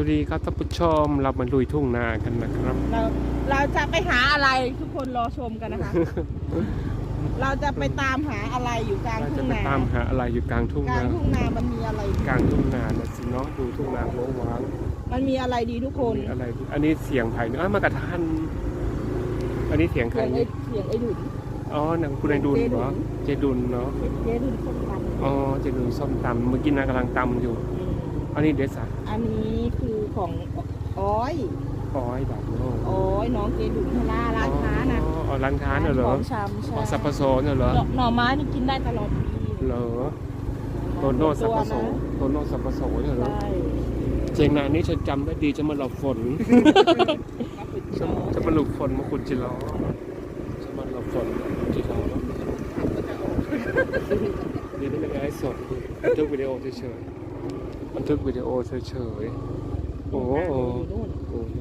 วัสดีครับท่านผู้ชมเรามาลุยทุ่งนากันนะครับ เราเราจะไปหาอะไรทุกคนรอชมกันนะคะ เราจะไปตามหาอะไรอยู่กลางเราจะทุ่งไปนาตามหาอะไรอยู่กลางทุ่งกลางนาทุ่งนามันมีอะไรดีกลางทุ่งนานะสิเนาะดูทุ่งนาโว้ว้างมันมีอะไรดีทุกคนมีอะไรดีอันนี้เสียงไผ่เนอะอ้าวมากระทันอันนี้เสียงใครเสียงไอ้เนี่ยเสียงไอ้ดุน อ๋อนังคุณไอดุลเหรอเจดุลเนาะเจ๊ดุนส้มตำอ๋อเจดุลส้มตำเมื่อกี้นากำลังตำอยู่ อืม อันนี้เดซ่าอันนี้คือของอ้อยอ้อยแบบโน้อ้อยน้องเจ๊ดุนทลาร้านค้านะอ๋อร้านค้าน่ะเหรขอองชำใช่อ๋อสับปะโซน่ะเหรอหน่อหน่อไม้นี่กินได้ตลอดปีเหรอโตโน่สับปะโซโตโน่สับปะโซน่ะเหรอใช่เจงนานี่ฉันจำได้ดีจะมาหลบฝนมาฝึกจะน้องจะมาหลบฝนมาขุดจิล้อจะมาหลบฝนจิล้อนี่นี่เป็นไงสดบันทึกวิดีโอเฉยๆ บันทึกวิดีโอเฉยๆ โอ้โหอยู่นู่นโอ้โห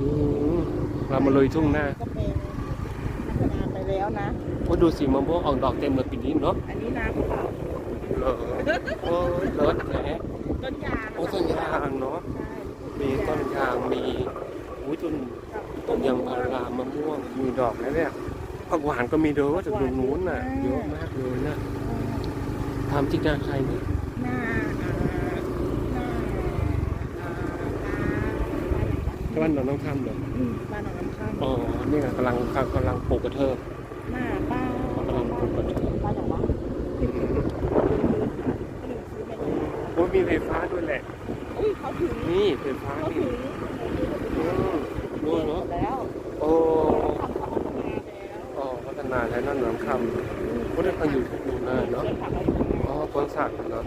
อืมเรามาลุยทุ่งหน้าก็เป็นพัฒนาไปแล้วนะว่าดูสีมะม่วงออกดอกเต็มเลยปีนี้เนาะ อันนี้นาภูเขาเหรอโอ้ยเลิศแท้ต้นยางโอ้ต้นยางเนาะใช่มีต้นยาง มีอุ้ยต้นต้นยางพารามะม่วง มีดอกแล้วเนี่ยผักหวานก็มีเด้อจากตรงนู้นน่ะ เยอะมากเลยนะทำที่นาใครเนี่ยหน้า บ้านเราต้องทำเหรออืมบ้านหนองน้ำข้ามอ๋อนี่ไงกำลังกำลังปลูกกระเทิบหน้าบ้านเขากำลังปลูกกระเทิบบ้านอย่างวะอืมหนึ่งซื้อไปเลยโอ้ยมีไฟฟ้าด้วยแหละอุ้ยเขาถึงนี่ไฟฟ้าเขานี่ถึงอืมนู่นเนาะแล้วโอ้ทำเขาพัฒนาแล้วอ๋อพัฒนาแล้วนั่นหลังคำก็ได้ฟังอยู่ที่นู่นน่ะเนาะเดินผ่านมาถึงอ๋อต้นสักเนาะ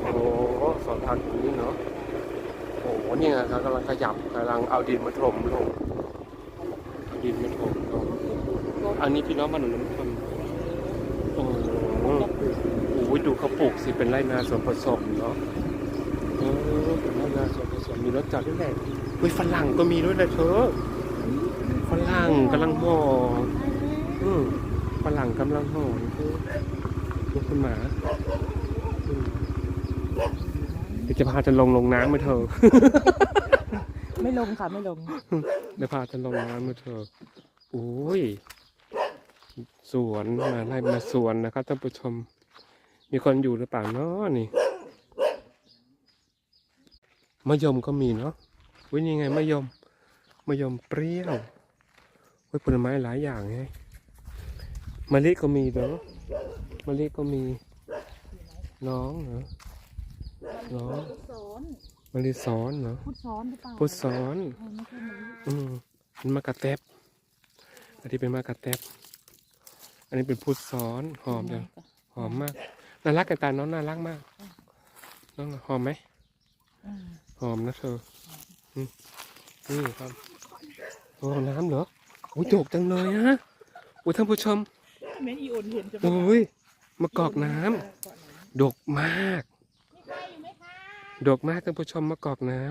โอ้สอนผักอย่างนี้เนาะ โอ้เนี่ยครับกำลังขยับกำลังเอาดินมาถมลงเอาดินมาถมลงอันนี้พี่น้องมาหนุนน้ำคำโอ้โหดูเขาปลูกสิเป็นไรนาสวนผสมเนาะเออเป็นไรนาสวนผสมมีรถจอดด้วยแหละเฮ้ยฝรั่งก็มีด้วยนะเธอฝรั่งกำลังห่ออืมฝรั่งกำลังห่อคือลูกคุณหมา ดี๋ยวจะพาจะลงลงน้ำไหมเธอ ไม่ลงค่ะไม่ลง เดี๋ยวพาจะลงน้ำมาเถอะโอ้ย สวนมาไล่มาสวนนะครับท่านผู้ชม มีคนอยู่หรือเปล่าเนาะนี่มะยมก็มีเนาะวินี่ไงมะยมมะยมเปรี้ยวไว้ยผลไม้หลายอย่างไงมะลิก็มีเด้อมะลิก็มีน้องเหรอ น้องสอนมะลิซ้อนเหรอพุทธซ้อนหรือเปล่าพุทธซ้อนเออไม่ใช่มะลิอืมเป็นมะกะเต็บอันนี้เป็นมะกะเต็บอันนี้เป็นพุทธซ้อนหอมจังหอมมากน่ารักกันตาน้องน่ารักมากน้องหอมไหมอืมหอมนะเธออืมนี่ครับโอ้น้ำเหรอโอ้ยโจกจังเลยฮะโอ้ยท่านผู้ชมแม่อีโอนเห็นจะโอ้ยมะกอกน้ำดกมาก มีใครอยู่ไหมคะ ดกมากท่านผู้ชมมะกอกน้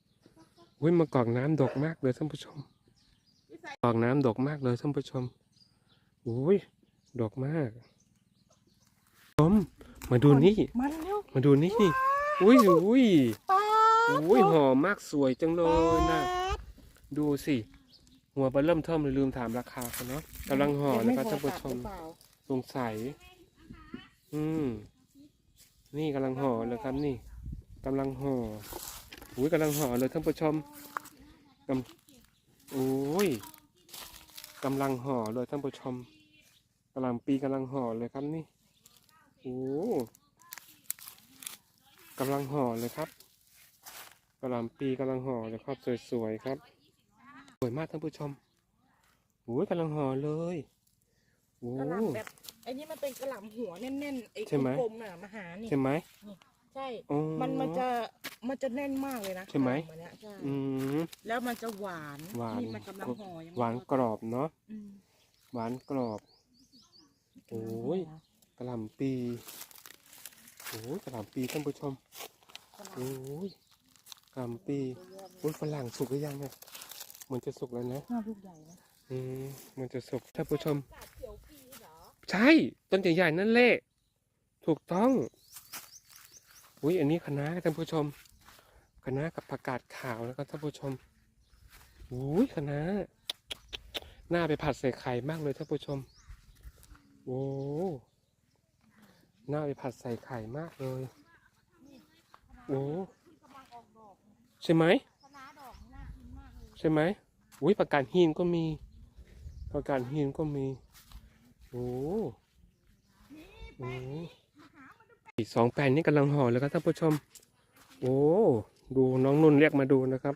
ำอุ้ยมะกอกน้ำดกมากเลยท่านผู้ชมมะกอกน้ำดกมากเลยท่านผู้ชมอุ้ยดกมากชมมาดูนี่ มาเร็วมาดูนี่นี่อุ้ยอุ้ยป้าอุ้ยหอมมากสวยจังเลยนะดูสิ หัวไปเริ่มเทิมเลยลืมถามราคาเขาเนาะกำลังห่อนะครับท่านผู้ชมสงสัย อืมนี่กำลังห่อเลยครับนี่ กำลังห่ออุ้ยกำลังห่อเลยท่านผู้ชมกำโอ้ยกำลังห่อเลยท่านผู้ชมกำลังปีกำลังห่อเลยครับนี่โอ้กำลังห่อเลยครับกำลังปีกำลังห่อเลยครับสวยๆครับ สวยมากท่านผู้ชมโอ้ยกำลังห่อเลยโอ้กระหล่ำแบบไอ้นี่มันเป็นกระหล่ำหัวแน่นๆไอ้ใช่ไหมกลมๆน่ะมาหานี่ใช่ไหม ใช่ อ๋อ มันมันจะมันจะแน่นมากเลยนะใช่ไหมกระล่ำอันเนี้ยใช่อืม แล้วมันจะหวานหวาน นี่มันกำลังห่อยังไม่หวานกรอบเนาะอืมหวานกรอบ โอ้ย กระหล่ำปีโอ้ยกระหล่ำปีท่านผู้ชมโอ้ยกระหล่ำปีโอ้ยฝรั่งสุกหรือยังเนี่ยมันจะสุกแล้วนะหน้าลูกใหญ่นะอืมมันจะสุกท่านผู้ชมกาดเขียวปีเหรอ ใช่ ต้นใหญ่ๆนั่นแหละถูกต้อง อุ้ยอันนี้คณะท่านผู้ชมคณะกับผักกาดขาวนะครับท่านผู้ชมอุ้ยคณะหน้าไปผัดใส่ไข่มากเลยท่านผู้ชม โอ้หน้าไปผัดใส่ไข่มากเลย โอ้ใช่ไหมใช่ไหมอุ้ยผักกาดหินก็มีผักกาดหินก็มี โอ้โอ้ สองแปลงนี่กำลังห่อเลยครับท่านผู้ชม โอ้ดูน้องนุ่นเรียกมาดูนะครับ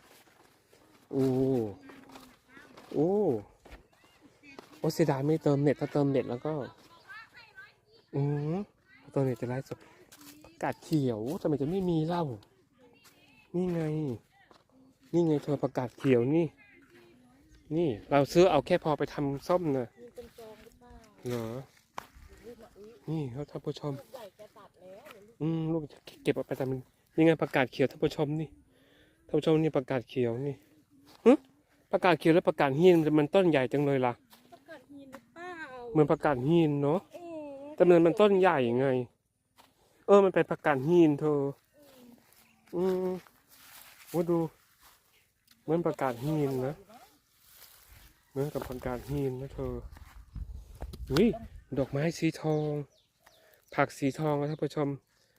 โอ้โอ้โอ้เสียดายไม่เติมเน็ตถ้าเติมเน็ตแล้วก็ อืมเติมเน็ตจะไลฟ์สดกาดเขียวทำไมจะไม่มีเล่า นี่ไง นี่ไงเธอประกาศเขียวนี่ นี่เราซื้อเอาแค่พอไปทำส้มนะมีเป็นจองหรอเหรอนี่ครับท่านผู้ชม อืมลูกจะเก็บเอาไปทำเป็นนี่ไงประกาศเขียวท่านผู้ชมนี่ท่านผู้ชมนี่ประกาศเขียวนี่ฮึประกาศเขียวแล้วประกาศหินมันต้นใหญ่จังเลยล่ะประกาศหินหรือเปล่าเหมือนประกาศหินเนาะเอ๊ะแต่มันมันต้นใหญ่ไง เออมันเป็นประกาศหินเธอ อืมโอ้ดูเหมือนประกาศหินนะเหมือนกับประกาศหินนะเธออุ้ยดอกไม้สีทอง ผักสีทองนะท่านผู้ชม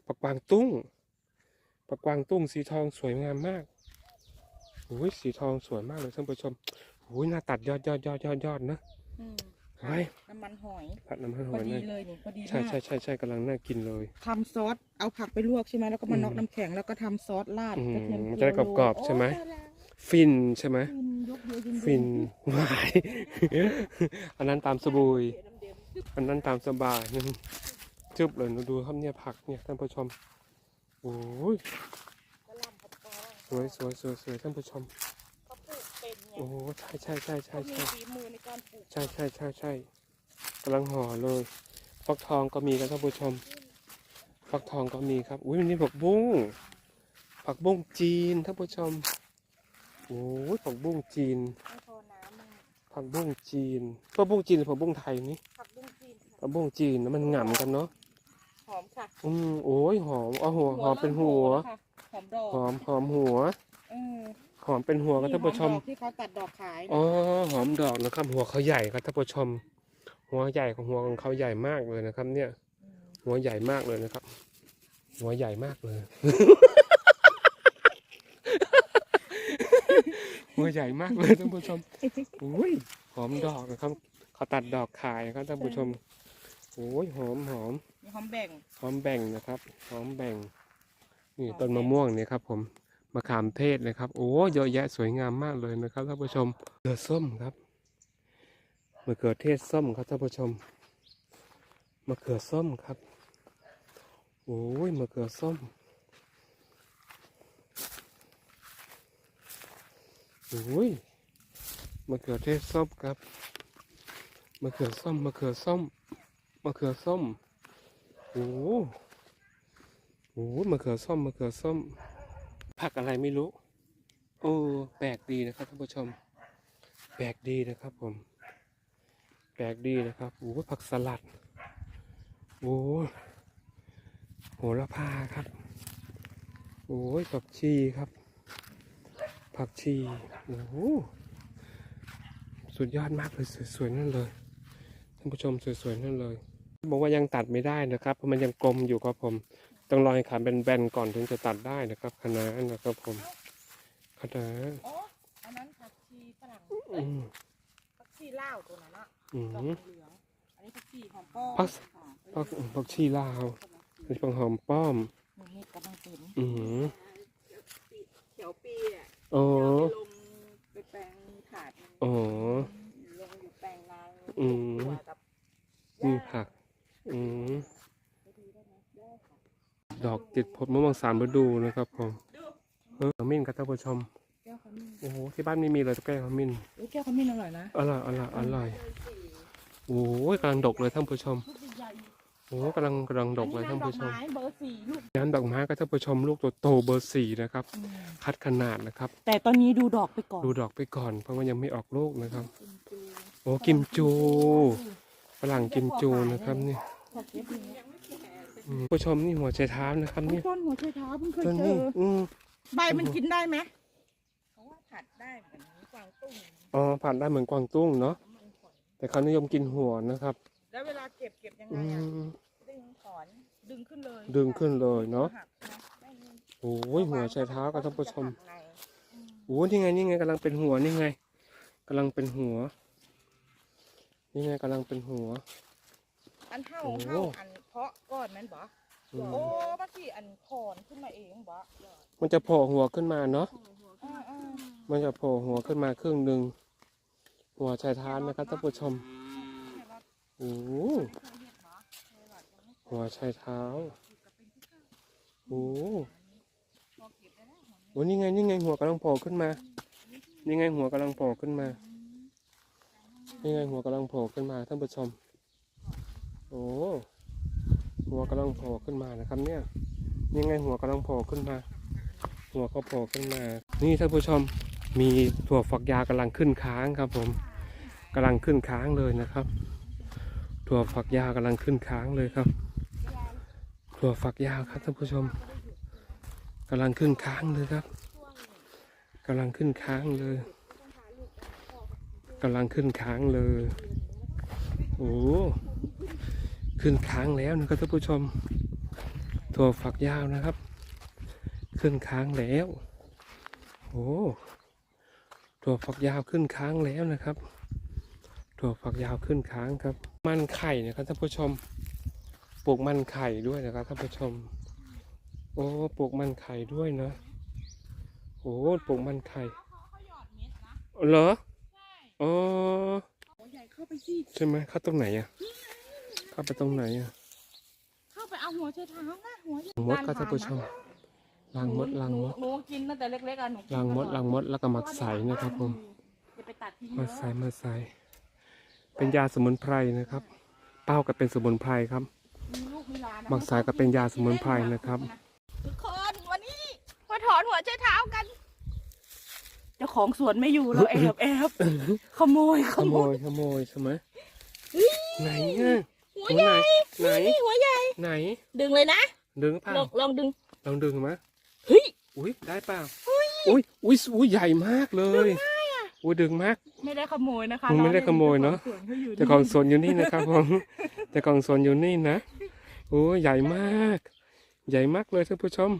ปักกวางตุ้งปักกวางตุ้งสีทองสวยงามมากอุ้ยสีทองสวยมากเลยท่านผู้ชมอุ้ยหน้าตัดยอดยอดยอดยอดยอดนะอืมไว้น้ำมันหอยผัดน้ำมันหพออยดีเลยเลยนี่พอดีใช่มากใช่ใช่ใช่กำลังน่ากินเลยทำซอสเอาผักไปลวกใช่ไหมแล้วก็มาอืมน็อกน้ำแข็งแล้วก็ทำซอสราดอืมกระเทียมมันเจีจะยวได้กรอบๆโใช่ไหมตายแล้วฟินใช่ไหมฟินยกเดียวยินดีฟินวายอันนั้นตามสบูยอันนั้นตามสบายนึง จุบเลยหนูดูครับเนี่ยผักเนี่ยท่านผู้ชมโอ้ยกระหล่ำผัดกองสวยสวยสวยสวยท่านผู้ชมเขาปลูกเป็นไงโอ้ใช่ใช่ใช่ใช่เขามีใช่ฝีมือในการปลูกใช่ใช่ใช่ใช่กำลังห่อเลยฟักทองก็มีครับท่านผู้ชมฟักทองก็มีครับอุ้ยมันนี่ผักบุ้งผักบุ้งจีนท่านผู้ชมโอ้ยผักบุ้งจีนไม่พอน้ำมันผักบุ้งจีนผักบุ้งจีนหรือผักบุ้งไทยนี่ผักบุ้งจีนค่ะผักบุ้งจีนนะมันหง่ำกันเนาะหอม ค่ะอืมโอ้ยหอมเอาหัวหอมเป็นหัวริ่มโผล่แล้ค่ะหอมดอกหอมหอมหัว เออหอมเป็นหัวครับท่านผู้ชม หอดอกที่เขาตัดดอกขายนะอ๋อหอมดอกนะครับ หัวเขาใหญ่ครับท่านผู้ชม หัวใหญ่ของหัวของเขาใหญ่มากเลยนะครับ เนี่ยมหัวใหญ่มากเลยนะครับ หัวใหญ่มากเลย หัวใหญ่มากเลยท่านผู้ชมอุ้ยหอมดอกนะครับเขาตัดดอกขายครับท่านผู้ชมโอ้ยหอมหอม มีหอมแบ่งหอมแบ่งนะครับหอมแบ่ง นี่ต้นมะม่วงเนี่ยครับ ผมมะขามเทศนะครับ โอ้เยอะแยะสวยงามมากเลยนะครับท่านผู้ชมเกลือส้มครับมะเขือเทศส้มครับท่านผู้ชมมะเขือส้มครับโอ้ยมะเขือส้มโอ้ยมะเขือเทศส้มครับมะเขือส้มมะเขือส้มมะเขือส้ม โอ้โหโอ้โหมะเขือส้มมะเขือส้ม ผักอะไรไม่รู้ โอ้ แปลกดีนะครับท่านผู้ชม แปลกดีนะครับผม แปลกดีนะครับ โอ้โหผักสลัด โอ้โหโหระพาครับ โอ้ยผักชีครับ ผักชี โอ้โหสุดยอดมากเลยสวยๆนั่นเลย ท่านผู้ชมสวยๆนั่นเลย บอกว่ายังตัดไม่ได้นะครับเพราะมันยังกลมอยู่ครับผม ต้องรอให้ขาเป็นแบนๆก่อนถึงจะตัดได้นะครับคณะนะครับผมคณะอ๋ออันนั้นผักชีฝรั่งอืมผักชีลาวตัวนั้นอะอืดอกมเหลืองอันนี้ผักชีหอมป้อมผักค่ะผักผักชีลาวผักหอมป้อมนี่กำลังเป็นอืมเขียวปีอะอ๋อลงไปแปลงถาดอ๋อลงอยู่แปลงนางอืมถั่วกับนี่ผัก อืมดอกติดผลมะม่วงสามฤดูนะครับผมเออขมิ้นครับท่านผู้ชมแก้วขมิ้นโอ้โหที่บ้านไม่มีเลยแก้วขมิ้นโอ้ยแก้วขมิ้นอร่อยนะอร่อยอร่อยอร่อยโอ้ยกำลังดกเลยท่านผู้ชมลูกใหญ่โอ้กำลังกำลังๆดกเลยท่านผู้ชมอันนี้น้ำดอกไม้เบอร์สี่ลูกน้ำดอกไม้ก็ท่านผู้ชมลูกตัวโตเบอร์สี่นะครับอืมคัดขนาดนะครับ แต่ตอนนี้ดูดอกไปก่อน ดูดอกไปก่อน เพราะว่ายังไม่ออกลูกนะครับกิมจูโอ้กิมจูฝรั่งกิมจูนะครับนี่ ขอเก็บอย่างเงี้ยอืมผู้ชมนี่หัวใจเท้านะครับนี่นี่ต้นหัวไชเท้าเพิ่งเคยต้นเจนี้ออืมใบมันกินได้ไหมเขาว่าผัดได้เหมือนกวางตุ้งอ๋อผ่านได้เหมือนกวางตุ้งเนาะน้ำมันหอยแต่เขานิยมกินหัวนะครับ แล้วเวลาเก็บเก็บยังไงอือะม ดึงถอนดึงขึ้นเลยดึงขึ้นเลยเนาะหักนะไม่มีโอ้ยหัวใช้เท้ากับท่านผู้ชม จะหักในอืมโอ้นี่ไงนี่ไงกำลังเป็นหัวนี่ไงกำลังเป็นหัว นี่ไงกำลังเป็นหัว อันเท่าโอ้เท่าอันเพาะก้อนแมันบ่อืมโอ้บางทีอันถอนขึ้นมาเองบ่มันจะโผล่หัวขึ้นมาเนาะอ่าอ่ามันจะโผล่หัวขึ้นมาครึ่งหนึ่งหัวชายเท้านะครับท่านผู้ชมโอ้โหหัวชายเท้าโอ้โหโอ้นี่ไงนี่ไงหัวกำลังโผล่ขึ้นมา นี่ไงหัวกำลังโผล่ขึ้นมา นี่ไงหัวกำลังโผล่ขึ้นมาท่านผู้ชมโอ้หัวกำลังโผล่ขึ้นมานะครับ เนี่ยนี่ไงหัวกำลังโผล่ขึ้นมา หัวเขาโผล่ขึ้นมา นี่ท่านผู้ชมมีถั่วฝักยาวกำลังขึ้นค้างครับ ผมกำลังขึ้นค้างเลยนะครับ ถั่วฝักยาวกำลังขึ้นค้างเลยครับถั่วฝักยาวครับท่านผู้ชมกำลังขึ้นค้างเลยครับกำลังขึ้นค้างเลยกำลังขึ้นค้างเลย โอ้ ขึ้นค้างแล้วนะครับท่านผู้ชมถั่วฝักยาวนะครับ ขึ้นค้างแล้วโอ้ถั่วฝักยาวขึ้นค้างแล้วนะครับถั่วฝักยาวขึ้นค้างครับ มันไข่นะครับท่านผู้ชมปลูกมันไข่ด้วยนะครับท่านผู้ชม โอ้ปลูกมันไข่ด้วยนะโอ้ปลูกมันไข่เขาหยอดเม็ดนะเหรอใช่อ๋อหัวใหญ่เข้าไปสิใช่ไหมเข้าตรงไหนอะ เข้าไปตรงไหนอะเข้าไปเอาหัวเชือเท้านะหัวใหญ่มดครับท่านผู้ชมลังมดลังมดหนูกินตั้งแต่เล็กๆอะหนูกินลังมดตอลังมดแล้วก็หมักใสนะครับผมอย่าไปตัดทิ้งมาเยใส่อะมาใส่เป็นยาสมุนไพรนะครับ เป้าก็เป็นสมุนไพรครับ มีลูกมีหลานนะหมักสายก็เป็นยาสมุนไพรนะครับ ทุกคนวันนี้มาถอนหัวเชือเท้ากันเจ้าของสวนไม่อยู่เราแอบแอบขโมยขขโมโมยยขโมยใช่ไหมไหนอะ หัวหัวใหไหนญ่ไหน นี่หัวใหญ่ ไหน ดึงเลยนะ ดึงเปล่าลองลองดึง ลองดึงไหมเฮ้ย อุ้ยได้เปล่าอุ้ยอุ้ยอุ้ยใหญ่มากเลยอุ้ยดึงมาก ไม่ได้ขโมยนะคะไม่ได้ขโมยเนอะจ้ของสวนเขาอยู่เจ้าของสวนอยู่นี่นะครับผมเจ้าของสวนอยู่นี่นะโอ้ยใหญ่มาก ใหญ่มากเลยท่านผู้ชม